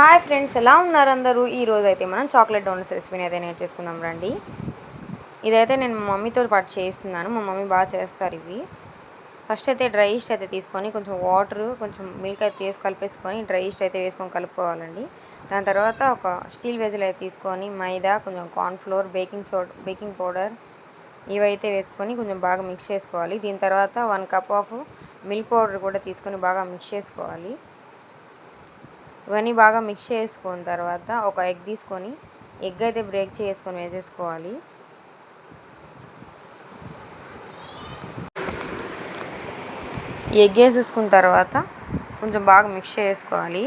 Hi friends ఎలా ఉన్నారు అందరూ? ఈ అయితే మనం చాక్లెట్ డోనట్స్ రెసిపీని అయితే నేర్చేసుకుందాం రండి. ఇదైతే నేను మా మమ్మీతో పాటు చేస్తున్నాను. మా మమ్మీ బాగా చేస్తారు ఇవి. ఫస్ట్ అయితే డ్రై ఈస్ట్ అయితే తీసుకొని కొంచెం వాటర్ కొంచెం మిల్క్ అయితే తీసి కలిపేసుకొని డ్రై ఈస్ట్ అయితే వేసుకొని కలుపుకోవాలండి. దాని తర్వాత ఒక స్టీల్ వెజల్ అయితే తీసుకొని మైదా కొంచెం cornflour baking soda baking powder ఇవైతే వేసుకొని కొంచెం బాగా మిక్స్ చేసుకోవాలి. దీని తర్వాత one cup of milk powder కూడా తీసుకొని బాగా మిక్స్ చేసుకోవాలి. ఇవన్నీ బాగా మిక్స్ చేసుకున్న తర్వాత ఒక ఎగ్ తీసుకొని ఎగ్ అయితే బ్రేక్ చేసుకొని వేసేసుకోవాలి. ఎగ్ వేసేసుకున్న తర్వాత కొంచెం బాగా మిక్స్ చేసుకోవాలి.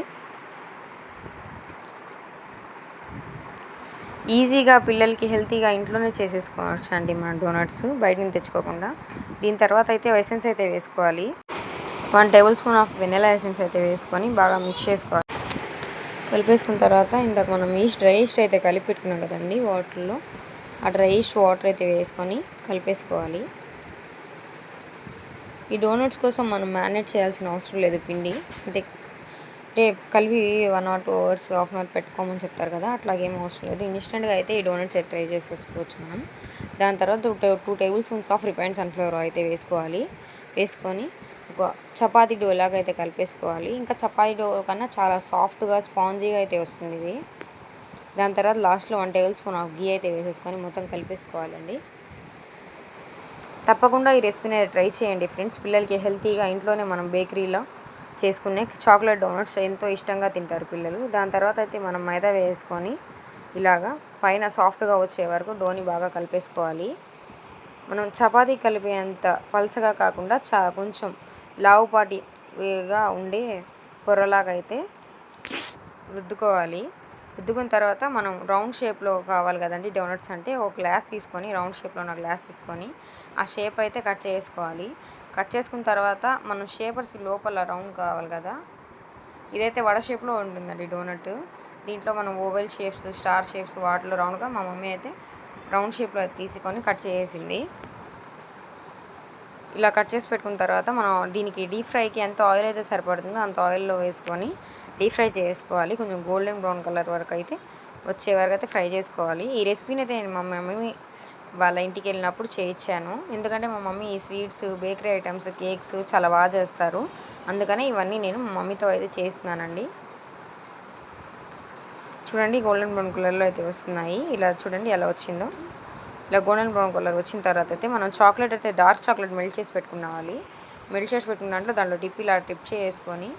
ఈజీగా పిల్లలకి హెల్తీగా ఇంట్లోనే చేసేసుకోవచ్చు అండి మన డోనట్స్ బయట నుంచి తెచ్చుకోకుండా. దీని తర్వాత అయితే ఎసెన్స్ అయితే వేసుకోవాలి. One tablespoon of vanilla essence అయితే వేసుకొని బాగా మిక్స్ చేసుకోవాలి. కలిపేసుకున్న తర్వాత ఇందాక మనం ఈస్ట్ డ్రై ఈస్ట్ అయితే కలిపి పెట్టుకున్నాం కదండి వాటర్లో. ఆ డ్రై ఈస్ట్ వాటర్ అయితే వేసుకొని కలిపేసుకోవాలి. ఈ డోనట్స్ కోసం మనం మ్యారినేట్ చేయాల్సిన అవసరం లేదు పిండి. అంటే అంటే కలిపి one or two hours half an hour పెట్టుకోమని చెప్తారు కదా అట్లాగేం అవసరం లేదు. ఇన్స్టెంట్గా అయితే ఈ డోనట్స్ ట్రై చేసేసుకోవచ్చు మనం. దాని తర్వాత two two tablespoons of refined sunflower అయితే వేసుకోవాలి. వేసుకొని ఒక చపాతీ డో లాగా అయితే కలిపేసుకోవాలి. ఇంకా చపాతీ డో కన్నా చాలా సాఫ్ట్గా స్పాంజీగా అయితే వస్తుంది ఇది. దాని తర్వాత లాస్ట్లో one tablespoon of ghee అయితే వేసేసుకొని మొత్తం కలిపేసుకోవాలండి. తప్పకుండా ఈ రెసిపీని ట్రై చేయండి ఫ్రెండ్స్. పిల్లలకి హెల్తీగా ఇంట్లోనే మనం బేకరీలో చేసుకునే చాక్లెట్ డోనట్స్ ఎంతో ఇష్టంగా తింటారు పిల్లలు. దాని తర్వాత అయితే మనం మైదా వేసుకొని ఇలాగా పైన సాఫ్ట్గా వచ్చే వరకు డోని బాగా కలిపేసుకోవాలి. మనం చపాతీ కలిపేంత పలసగా కాకుండా చా కొంచెం లావుపాటిగా ఉండే పొరలాగా అయితే రుద్దుకోవాలి. రుద్దుకున్న తర్వాత మనం రౌండ్ షేప్లో కావాలి కదండి డోనట్స్ అంటే ఒక గ్లాస్ తీసుకొని రౌండ్ షేప్లో ఉన్న గ్లాస్ తీసుకొని ఆ షేప్ అయితే కట్ చేసుకోవాలి. కట్ చేసుకున్న తర్వాత మనం షేపర్స్ లోపల రౌండ్ కావాలి కదా. ఇదైతే వడ షేప్లో ఉంటుందండి డోనట్. దీంట్లో మనం ఓవెల్ షేప్స్ స్టార్ షేప్స్ వాటిలో రౌండ్గా మా మమ్మీ అయితే రౌండ్ షేప్లో తీసుకొని కట్ చేసేసింది. ఇలా కట్ చేసి పెట్టుకున్న తర్వాత మనం దీనికి డీప్ ఫ్రైకి ఎంత ఆయిల్ అయితే సరిపడుతుందో అంత ఆయిల్లో వేసుకొని డీప్ ఫ్రై చేసుకోవాలి. కొంచెం గోల్డెన్ బ్రౌన్ కలర్ వరకు అయితే వచ్చే వరకు అయితే ఫ్రై చేసుకోవాలి. ఈ రెసిపీని అయితే నేను మా మమ్మీ వాళ్ళ ఇంటికి వెళ్ళినప్పుడు చేయించాను. ఎందుకంటే మా మమ్మీ ఈ స్వీట్స్ బేకరీ ఐటమ్స్ కేక్స్ చాలా బాగా చేస్తారు. అందుకనే ఇవన్నీ నేను మా మమ్మీతో అయితే చేస్తున్నానండి. చూడండి గోల్డెన్ బ్రౌన్ కలర్లో అయితే వస్తున్నాయి. ఇలా చూడండి ఎలా వచ్చిందో. ఇలా గోల్డెన్ బ్రౌన్ కలర్ వచ్చిన తర్వాత అయితే మనం చాక్లెట్ అయితే డార్క్ చాక్లెట్ మెల్ట్ చేసి పెట్టుకున్నావాలి. మెల్ట్ చేసి పెట్టుకున్న దాంట్లో దాంట్లో డిప్ ఇలా టిప్ చేసుకొని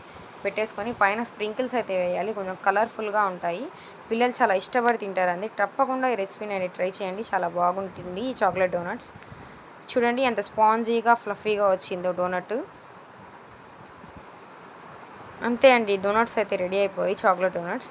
పెట్టేసుకొని పైన స్ప్రింకిల్స్ అయితే వేయాలి. కొంచెం కలర్ఫుల్గా ఉంటాయి. పిల్లలు చాలా ఇష్టపడి తింటారండి. తప్పకుండా ఈ రెసిపీని అనేది ట్రై చేయండి. చాలా బాగుంటుంది ఈ చాక్లెట్ డోనట్స్ చూడండి ఎంత స్పాంజీగా ఫ్లఫీగా వచ్చిందో డోనట్ అంతే అండి డోనట్స్ అయితే రెడీ అయిపోయి chocolate donuts